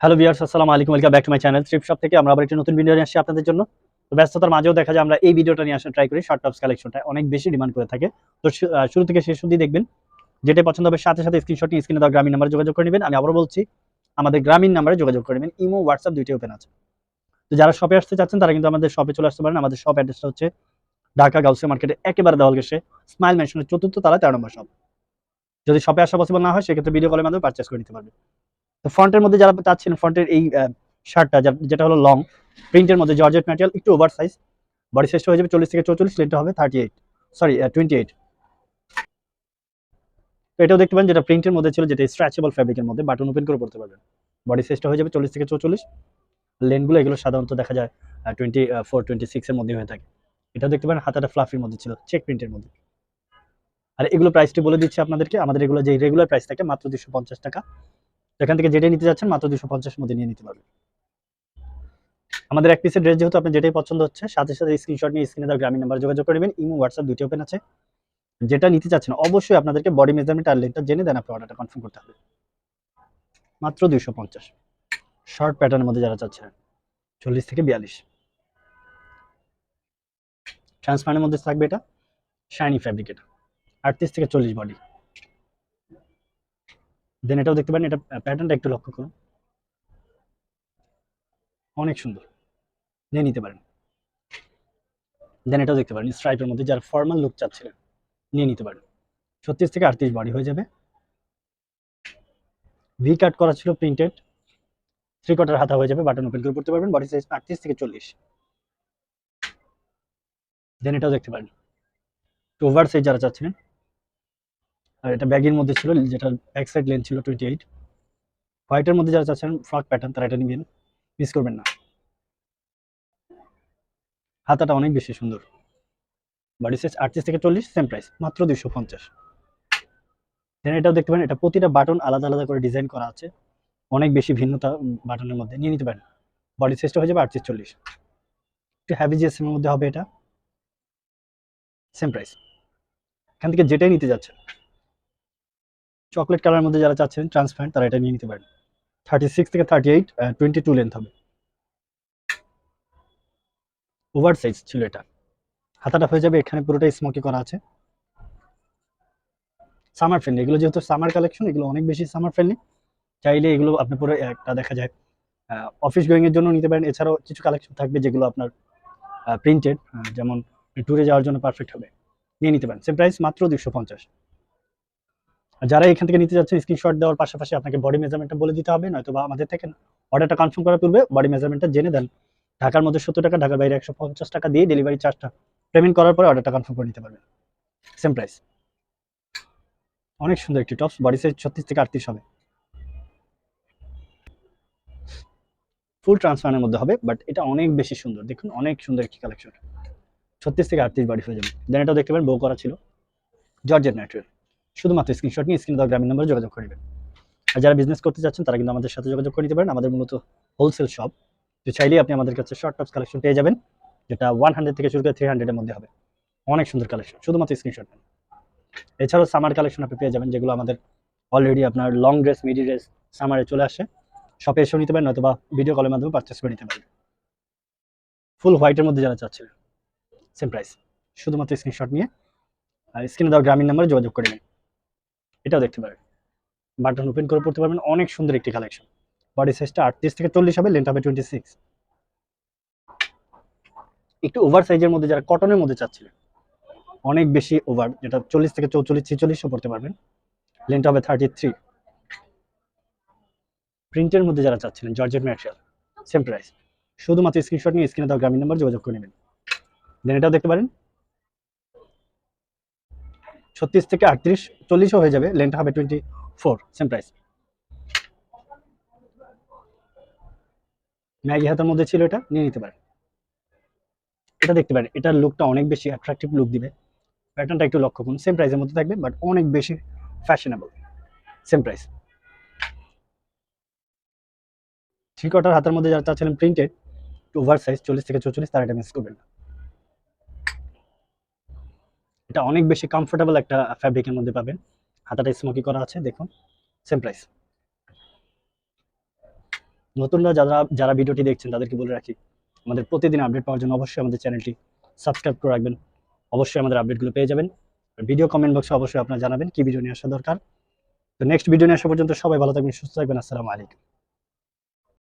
Hello viewers আসসালামু আলাইকুম welcome back to my channel Trip Shop থেকে আমরা আবার একটি নতুন ভিডিও নিয়ে আসছি আপনাদের জন্য। তো ব্যস্ততার মাঝেও দেখা যায় আমরা এই ভিডিওটা নিয়ে আসা ট্রাই করি শর্ট টপস কালেকশনটা অনেক বেশি ডিমান্ড করে থাকে। তো শুরু থেকে শেষ অবধি দেখবেন যেটা পছন্দ হবে সাথে সাথে স্ক্রিনশট নিয়ে স্ক্রিনে দেওয়া গ্রামীণ নাম্বারে যোগাযোগ করে নেবেন। আমি আবারও বলছি, আমাদের গ্রামীণ নাম্বারে যোগাযোগ করে নেবেন ইমো হোয়াটসঅ্যাপ দুইটাই ওপেন আছে। তো যারা শপে আসতে চাচ্ছেন, তারা কিন্তু আমাদের শপে চলে আসতে পারেন। আমাদের শপ অ্যাড্রেসটা হচ্ছে ঢাকা গাউসিয়া মার্কেটে একেবারে দেওয়াল গেছে স্মাইল মেনশনের চতুর্থ তালা তেরো নম্বর শপ যদি শপে আসা পসিবল না হয়, সেক্ষেত্রে ভিডিও কলের মাধ্যমে পারচেস করে নিতে পারবেন। তো ফ্রন্টের মধ্যে যারা চাচ্ছেন ফ্রন্টের এই শার্টটা যেটা হলো লং প্রিন্টের মধ্যে জর্জেট ম্যাটেরিয়াল একটু ওভার সাইজ বডি সাইজটা হয়ে যাবে চল্লিশ থেকে চৌচল্লিশ লেনটা হবে thirty eight sorry twenty eight তো এটাও দেখতে পারেন, যেটা প্রিন্টের মধ্যে ছিল, যেটা স্ট্রেচেবল ফ্যাব্রিকের মধ্যে বাটন ওপেন করে পড়তে পারবেন। বডি সাইজটা হয়ে যাবে চল্লিশ থেকে চৌচল্লিশ। লেনগুলো এগুলো সাধারণত দেখা যায় টোয়েন্টি ফোর টোয়েন্টি সিক্সের মধ্যে হয়ে থাকে। এটা দেখতে পারেন, হাতাটা ফ্লাফির মধ্যে ছিল চেক প্রিন্টের মধ্যে। আর এগুলো প্রাইসটি বলে দিচ্ছি আপনাদেরকে, আমাদের এগুলো যে রেগুলার প্রাইস থাকে, মাত্র দুশো টাকা। এখান থেকে যেটাই নিতে যাচ্ছেন, মাত্র দুশো পঞ্চাশের মধ্যে নিয়ে নিতে পারবেন। আমাদের এক পিসের ড্রেস যেহেতু আপনার যেটাই পছন্দ হচ্ছে, সাথে সাথে স্ক্রিনশট নিয়ে স্ক্রিনে দেওয়া গ্রামীণ নাম্বার যোগাযোগ করবেন ইমো হোয়াটসঅ্যাপ দুটি ওপেন আছে। যেটা নিতে চাচ্ছেন, অবশ্যই আপনাদেরকে বডি মেজারমেন্ট আর লেন্থটা জেনে দেন আপনি অর্ডারটা কনফার্ম করতে হবে। মাত্র দুইশো পঞ্চাশ। শর্ট প্যাটার্নের মধ্যে যারা চাচ্ছেন, চল্লিশ থেকে বিয়াল্লিশ। ট্রান্সপারেন্টের মধ্যে থাকবে এটা শাইনি ফ্যাব্রিক এটা। আটত্রিশ থেকে চল্লিশ বডি দেন এটাও দেখতে পারেন, এটা প্যাটার্নটা একটু লক্ষ্য করুন। অনেক সুন্দর। নিয়ে নিতে পারেন। দেন এটাও দেখতে পারেন স্ট্রাইপের মধ্যে যারা ফর্মাল লুক চাচ্ছিলেন, নিয়ে নিতে পারেন। ছত্রিশ থেকে আটত্রিশ বডি হয়ে যাবে। ভি কাট করা ছিল প্রিন্টেড থ্রি কোয়ার্টার হাতা হয়ে যাবে বাটন ওপেন করে পড়তে পারবেন বডি সাইজ আটত্রিশ থেকে চল্লিশ। দেন এটাও দেখতে পারেন। ওভার সাইজ যারা চাচ্ছিলেন আর এটা ব্যাগের মধ্যে ছিল যেটা ব্যাক সাইড লেন্থ ছিল টোয়েন্টি এইট হোয়াইটের মধ্যে যারা চাচ্ছেন ফ্রক প্যাটার্ন তারা এটা নিবেন। মিস করবেন না। হাতাটা অনেক বেশি সুন্দর। বডি সাইজ আটত্রিশ থেকে চল্লিশ সেম প্রাইস মাত্র দুইশো পঞ্চাশ। দেন এটাও দেখতে পারেন, এটা প্রতিটা বাটন আলাদা আলাদা করে ডিজাইন করা আছে। অনেক বেশি ভিন্নতা বাটনের মধ্যে। নিয়ে নিতে পারেন। বডি সাইজটা হয়ে যাবে আটত্রিশ, চল্লিশ। একটু হ্যাভি জিএসএম এর মধ্যে হবে এটা। সেম প্রাইস এখান থেকে যেটাই নিতে যাচ্ছেন। চকলেট কালারের মধ্যে যারা চাচ্ছেন ট্রান্সপারেন্ট তারা এটা নিয়ে নিতে পারেন। থার্টি সিক্স থেকে thirty eight twenty two length হবে। ওভার সাইজ ছিল এটা। হাতাটা হয়ে যাবে, এখানে পুরোটাই স্মোকি করা আছে। সামার ফ্রেন্ডলি এগুলো যেহেতু সামার কালেকশন এগুলো অনেক বেশি সামার ফ্রেন্ডলি চাইলে এগুলো আপনি পুরো একটা দেখা যায়। অফিস গোয়িং এর জন্য নিতে পারেন, এছাড়াও কিছু কালেকশন থাকবে যেগুলো আপনার প্রিন্টেড যেমন ট্যুরে যাওয়ার জন্য পারফেক্ট হবে। নিয়ে নিতে পারেন সেম প্রাইস মাত্র দুশো পঞ্চাশ। যারা এখান থেকে নিতে যাচ্ছেন স্ক্রিনশট দেওয়ার পাশাপাশি আপনাকে বডি মেজারমেন্টটা বলে দিতে হবে নয়তো বা আমাদের থেকে অর্ডারটা কনফার্ম করার পূর্বে বডি মেজারমেন্টটা জেনে দেন। ঢাকার মধ্যে সত্তর টাকা, ঢাকার বাইরে একশো পঞ্চাশ টাকা দিয়ে ডেলিভারি চার্জটা পেমেন্ট করার পরে অর্ডারটা কনফার্ম করে নিতে পারবেন। সেম প্রাইস অনেক সুন্দর একটি টপস বডি সাইজ ছত্রিশ থেকে আটত্রিশ হবে। ফুল ট্রান্সফারের মধ্যে হবে বাট এটা অনেক বেশি সুন্দর। দেখুন, অনেক সুন্দর একটি কালেকশন ছত্রিশ থেকে আটত্রিশ বডি হয়ে যাবে। দেন এটাও দেখতে পারেন বউ করা ছিল। জর্জেট ম্যাটেরিয়াল শুধুমাত্র স্ক্রিনশট নিয়ে স্ক্রিনে দেওয়া গ্রামীণ নাম্বারে যোগাযোগ করে নেবেন। আর যারা বিজনেস করতে চাচ্ছেন, তারা কিন্তু আমাদের সাথে যোগাযোগ করে নিতে পারেন। আমাদের মূলত হোলসেল শপ তো চাইলেই আপনি আমাদের কাছে শর্ট টপস কালেকশন পেয়ে যাবেন, যেটা ওয়ান হান্ড্রেড থেকে শুরু করে থ্রি হান্ড্রেডের মধ্যে হবে। অনেক সুন্দর কালেকশন শুধুমাত্র স্ক্রিনশট নেন। এছাড়াও সামার কালেকশন আপনি পেয়ে যাবেন, যেগুলো আমাদের অলরেডি আপনার লং ড্রেস মিডি ড্রেস সামারে চলে আসে। শপে এসেও নিতে পারেন নয়তো ভিডিও কলের মাধ্যমে পারচেস করে নিতে পারেন। ফুল হোয়াইটের মধ্যে যারা চাচ্ছিলেন সেম প্রাইস শুধুমাত্র স্ক্রিনশট নিয়ে স্ক্রিনে দেওয়া গ্রামীণ নাম্বারে যোগাযোগ করে নেন এটাও দেখতে পারেন বাটন ওপেন করে পড়তে পারবেন, অনেক সুন্দর একটি কালেকশন বডি সাইজটা আটত্রিশ থেকে চল্লিশ হবে লেন্থ হবে টোয়েন্টি সিক্স একটু ওভার সাইজের মধ্যে যারা কটনের মধ্যে চাচ্ছিলেন, অনেক বেশি ওভার যেটা চল্লিশ থেকে চৌচল্লিশ, ছেচল্লিশও পড়তে পারবেন। লেন্থ হবে থার্টি থ্রি প্রিন্টের মধ্যে যারা চাচ্ছিলেন জর্জেট ম্যাটেরিয়াল সেম প্রাইস শুধুমাত্র স্ক্রিনশট নিয়ে স্ক্রিনে দেওয়া গ্রামীণ নাম্বার যোগাযোগ করে নেবেন। দেন এটাও দেখতে পারেন। ছত্রিশ থেকে আটত্রিশ, চল্লিশও হয়ে যাবে লেন্থ হবে টোয়েন্টি ফোর সেম প্রাইস ম্যাগি হাতের মধ্যে ছিল এটা, নিয়ে নিতে পারেন। এটা দেখতে পারেন, এটার লুকটা অনেক বেশি অ্যাট্রাকটিভ লুক দিবে। প্যাটার্নটা একটু লক্ষ্য করুন সেম প্রাইসের মধ্যে থাকবে বাট অনেক বেশি fashionable same price three quarter হাতের মধ্যে যারা চাচ্ছিলেন প্রিন্টেড ওভার সাইজ চল্লিশ থেকে চৌচল্লিশ তার এটা মিস করবেন না। এটা অনেক বেশি কমফোর্টেবল একটা ফ্যাব্রিকের মধ্যে পাবেন। হাতাটা স্মোকি করা আছে, দেখুন সেম প্রাইস নতুনরা যারা যারা ভিডিওটি দেখছেন, তাদেরকে বলে রাখি, আমাদের প্রতিদিন আপডেট পাওয়ার জন্য অবশ্যই আমাদের চ্যানেলটি সাবস্ক্রাইব করে রাখবেন। অবশ্যই আমাদের আপডেটগুলো পেয়ে যাবেন। ভিডিও কমেন্ট বক্সে অবশ্যই আপনারা জানাবেন কি ভিডিও নিয়ে আসা দরকার। তো নেক্সট ভিডিও নিয়ে আসা পর্যন্ত সবাই ভালো থাকবেন, সুস্থ থাকবেন। আসসালামু আলাইকুম।